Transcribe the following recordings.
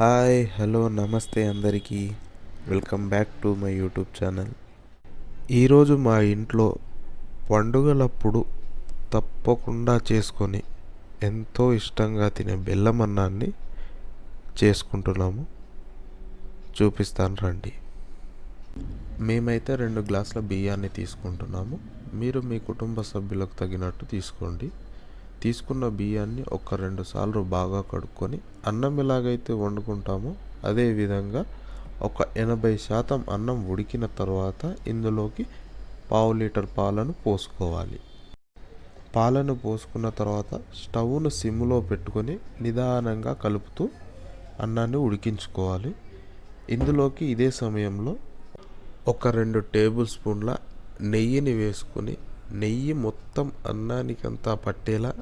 Hi hello నమస్తే అందరికీ. Welcome back to my YouTube channel. ఈరోజు మా ఇంట్లో పండుగలప్పుడు తప్పకుండా చేసుకొని ఎంతో ఇష్టంగా తినే బెల్లం అన్నాన్ని చేసుకుంటున్నాము. చూపిస్తాను రండి. మేమైతే రెండు గ్లాసుల బియ్యాన్ని తీసుకుంటున్నాము. మీరు మీ కుటుంబ సభ్యులకు తగినట్టు తీసుకోండి. తీసుకున్న బియ్యాన్ని ఒక రెండు సార్లు బాగా కడుక్కొని అన్నం ఎలాగైతే వండుకుంటామో అదే విధంగా ఒక ఎనభై శాతం అన్నం ఉడికిన తర్వాత ఇందులోకి పావు లీటర్ పాలను పోసుకోవాలి. పాలను పోసుకున్న తర్వాత స్టవ్ను సిమ్లో పెట్టుకొని నిదానంగా కలుపుతూ అన్నాన్ని ఉడికించుకోవాలి. ఇందులోకి ఇదే సమయంలో ఒక రెండు టేబుల్ స్పూన్ల నెయ్యిని వేసుకొని నెయ్యి మొత్తం అన్నానికంతా పట్టేలా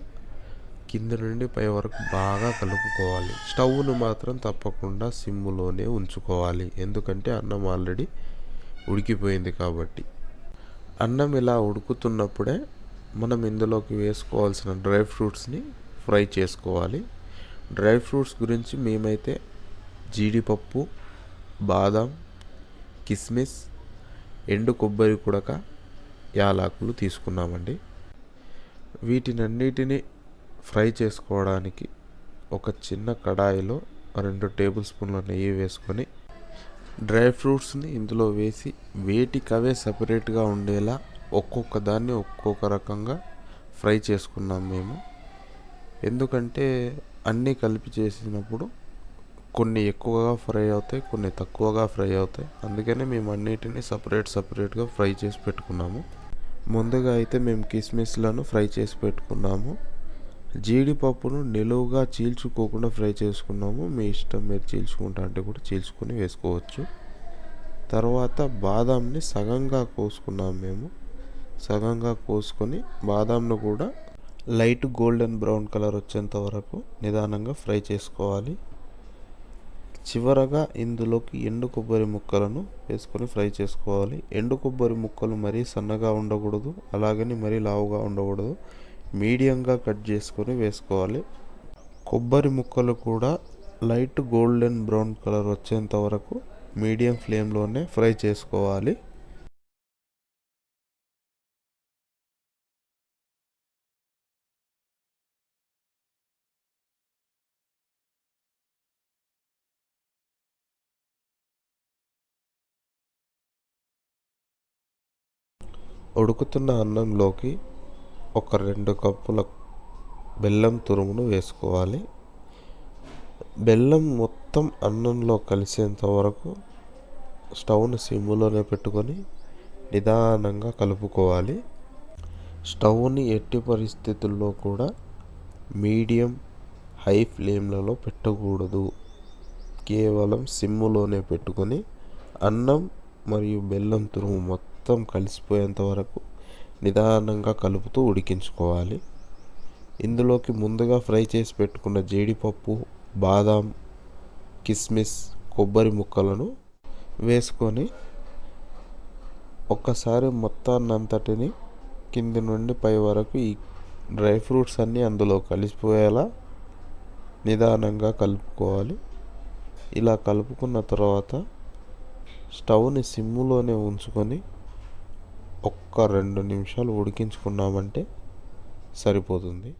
కింద నుండి పై వరకు బాగా కలుపుకోవాలి. స్టవ్ను మాత్రం తప్పకుండా సిమ్ములోనే ఉంచుకోవాలి. ఎందుకంటే అన్నం ఆల్రెడీ ఉడికిపోయింది కాబట్టి. అన్నం ఇలా ఉడుకుతున్నప్పుడే మనం ఇందులోకి వేసుకోవాల్సిన డ్రై ఫ్రూట్స్ని ఫ్రై చేసుకోవాలి. డ్రై ఫ్రూట్స్ గురించి మేమైతే జీడిపప్పు బాదం కిస్మిస్ ఎండు కొబ్బరి కుడక యాలాకులు తీసుకున్నామండి. వీటినన్నిటిని ఫ్రై చేసుకోవడానికి ఒక చిన్న కడాయిలో రెండు టేబుల్ స్పూన్ల నెయ్యి వేసుకొని డ్రై ఫ్రూట్స్ని ఇందులో వేసి వేటికవే సపరేట్గా ఉండేలా ఒక్కొక్క దాన్ని ఒక్కొక్క రకంగా ఫ్రై చేసుకున్నాం మేము. ఎందుకంటే అన్నీ కలిపి చేసినప్పుడు కొన్ని ఎక్కువగా ఫ్రై అవుతాయి కొన్ని తక్కువగా ఫ్రై అవుతాయి. అందుకనే మేము అన్నిటిని సపరేట్ సపరేట్గా ఫ్రై చేసి పెట్టుకున్నాము. ముందుగా అయితే మేము కిస్మిస్లను ఫ్రై చేసి పెట్టుకున్నాము. జీడిపప్పును నిలువుగా చీల్చుకోకుండా ఫ్రై చేసుకున్నాము. మీ ఇష్టం మీరు చీల్చుకుంటా అంటే కూడా చీల్చుకొని వేసుకోవచ్చు. తర్వాత బాదాంని సగంగా కోసుకున్నాము మేము. సగంగా కోసుకొని బాదాంను కూడా లైట్ గోల్డెన్ బ్రౌన్ కలర్ వచ్చేంత వరకు నిదానంగా ఫ్రై చేసుకోవాలి. చివరగా ఇందులోకి ఎండు కొబ్బరి ముక్కలను వేసుకొని ఫ్రై చేసుకోవాలి. ఎండు కొబ్బరి ముక్కలు మరీ సన్నగా ఉండకూడదు అలాగని మరీ లావుగా ఉండకూడదు. మీడియంగా కట్ చేసుకొని వేసుకోవాలి. కొబ్బరి ముక్కలు కూడా లైట్ గోల్డెన్ బ్రౌన్ కలర్ వచ్చేంత వరకు మీడియం ఫ్లేమ్లోనే ఫ్రై చేసుకోవాలి. ఉడుకుతున్న అన్నంలోకి ఒక రెండు కప్పుల బెల్లం తురుమును వేసుకోవాలి. బెల్లం మొత్తం అన్నంలో కలిసేంత వరకు స్టవ్ను సిమ్లోనే పెట్టుకొని నిదానంగా కలుపుకోవాలి. స్టవ్ని ఎట్టి పరిస్థితుల్లో కూడా మీడియం హై ఫ్లేమ్లలో పెట్టకూడదు. కేవలం సిమ్ములోనే పెట్టుకొని అన్నం మరియు బెల్లం తురుము మొత్తం కలిసిపోయేంత వరకు నిదానంగా కలుపుతూ ఉడికించుకోవాలి. ఇందులోకి ముందుగా ఫ్రై చేసి పెట్టుకున్న జీడిపప్పు బాదాం కిస్మిస్ కొబ్బరి ముక్కలను వేసుకొని ఒక్కసారి మొత్తాన్నంతటిని కింది నుండి పై వరకు ఈ డ్రై ఫ్రూట్స్ అన్నీ అందులో కలిసిపోయేలా నిదానంగా కలుపుకోవాలి. ఇలా కలుపుకున్న తర్వాత స్టవ్ని సిమ్ములోనే ఉంచుకొని ఒక్క రెండు నిమిషాలు ఉడికించుకున్నామంటే సరిపోతుంది.